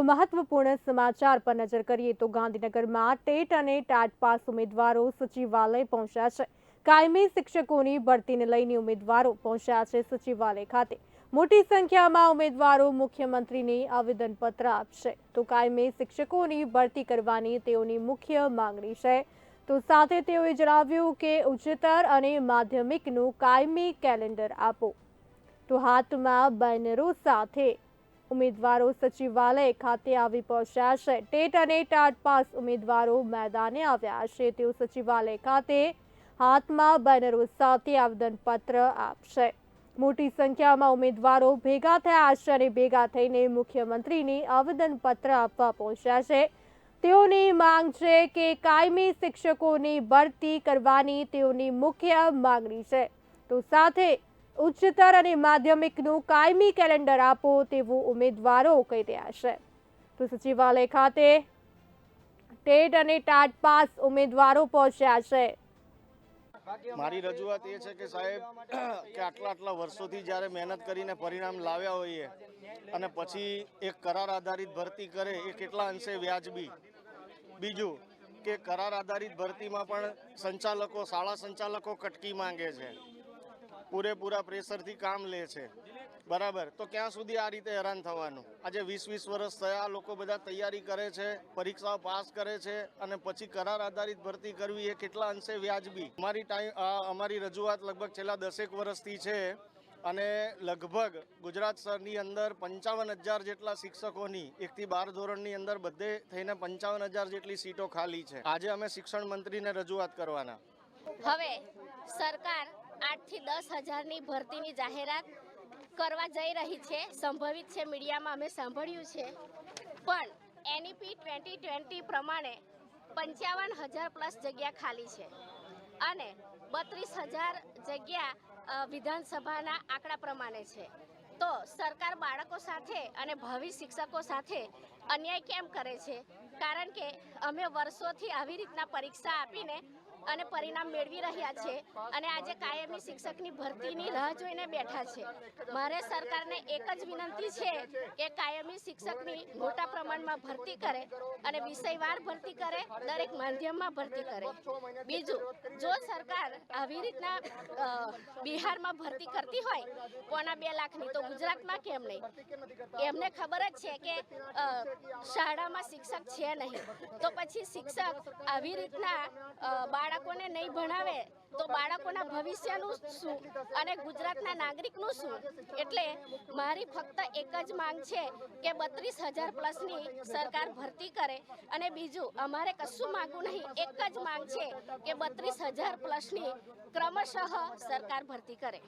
તો મહત્વપૂર્ણ સમાચાર પર નજર કરીએ તો ગાંધીનગરમાં ટેટ અને ટાટ પાસ ઉમેદવારો સચિવાલય પહોંચ્યા છે. કાયમી શિક્ષકોની ભરતીને લઈને ઉમેદવારો પહોંચ્યા છે સચિવાલય ખાતે. મોટી સંખ્યામાં ઉમેદવારો મુખ્યમંત્રીને આવેદનપત્ર આપશે. તો કાયમી શિક્ષકોની ભરતી કરવાની તેઓની મુખ્ય માંગણી છે. તો સાથે તેઓએ જણાવ્યું કે ઉચ્ચતર અને માધ્યમિકનું કાયમી કેલેન્ડર આપો. તો હાથમાં બેનરો સાથે ઉમેદવારો સચિવાલય ખાતે આવી પહોંચ્યા છે. ટેટ અને ટાટ પાસ ઉમેદવારો મેદાને આવ્યા છે. તેઓ સચિવાલય ખાતે હાથમાં બેનરો સાથે આવેદનપત્ર આપશે. મોટી સંખ્યામાં ઉમેદવારો ભેગા થયા છે અને ભેગા થઈને મુખ્યમંત્રીને આવેદનપત્ર આપવા પહોંચ્યા છે. તેઓની માંગ છે કે કાયમી શિક્ષકોની ભરતી કરવાની તેઓની મુખ્ય માંગણી છે. તો સાથે ઉચ્ચતર અને માધ્યમિકનું કાયમી કેલેન્ડર આપો તેવું ઉમેદવારો કહી રહ્યા છે. તો સચિવાલય ખાતે ટેટ અને ટાટ પાસ ઉમેદવારો પહોંચ્યા છે. મારી રજૂઆત એ છે કે સાહેબ, કે આટલા આટલા વર્ષોથી જ્યારે મહેનત કરીને પરિણામ લાવ્યા હોઈએ અને પછી એક કરાર આધારિત ભરતી કરે એ કેટલા અંશે વ્યાજબી? બીજું કે કરાર આધારિત ભરતીમાં પણ સંચાલકો, શાળા સંચાલકો કટકી માંગે છે. પૂરેપૂરા પ્રેશરથી કામ લે છે. બરાબર? તો ક્યાં સુધી આ રીતે હેરાન થવાનું? આજે વીસ વીસ વર્ષ થયા લોકો બધા તૈયારી કરે છે, પરીક્ષાઓ પાસ કરે છે અને પછી કરાર આધારિત ભરતી કરવી એ કેટલા અંશે વ્યાજબી? અમારી ટાઈમ અમારી રજૂઆત લગભગ છેલ્લા દસેક વર્ષથી છે અને લગભગ ગુજરાત શહેરની અંદર પંચાવન હજાર જેટલા શિક્ષકોની, એકથી બાર ધોરણની અંદર બધે થઈને પંચાવન હજાર જેટલી સીટો ખાલી છે. આજે અમે શિક્ષણ મંત્રીને રજૂઆત કરવાના. હવે સરકાર આઠથી દસ હજારની ભરતીની જાહેરાત કરવા જઈ રહી છે. સંભવિત છે, મીડિયામાં અમે સાંભળ્યું છે. પણ એનઈપી ટ્વેન્ટી ટ્વેન્ટી પ્રમાણે પંચાવન હજાર પ્લસ જગ્યા ખાલી છે અને બત્રીસ હજાર જગ્યા વિધાનસભાના આંકડા પ્રમાણે છે. તો સરકાર બાળકો સાથે અને ભાવિ શિક્ષકો સાથે અન્યાય કેમ કરે છે? કારણ કે અમે વર્ષોથી આવી રીતના પરીક્ષા આપીને અને પરિણામ મેળવી રહ્યા છે અને આજે કાયમી શિક્ષકની ભરતીની રાહ જોઈને બેઠા છે. મારે સરકારને એક જ વિનંતી છે કે કાયમી શિક્ષકની મોટા પ્રમાણમાં ભરતી કરે અને વિષયવાર ભરતી કરે દરેક માધ્યમમાં ભરતી કરે. બીજું જો સરકાર આવી રીતના બિહારમાં ભરતી કરતી હોય પોણા બે લાખની તો ગુજરાતમાં કેમ નહીં? એમને ખબર જ છે કે શાળામાં શિક્ષક છે નહીં. તો પછી શિક્ષક આવી રીતના અ, બાળકોને નહીં ભણાવે તો બાળકોના ભવિષ્યનું શું અને ગુજરાતના નાગરિકનું શું? એટલે મારી ફક્ત એક જ માંગ છે કે બત્રીસ હજાર પ્લસની સરકાર ભરતી કરે. અને બીજું, અમારે કશું માંગવું નહીં. એક જ માંગ છે કે બત્રીસ હજાર પ્લસની ક્રમશઃ સરકાર ભરતી કરે.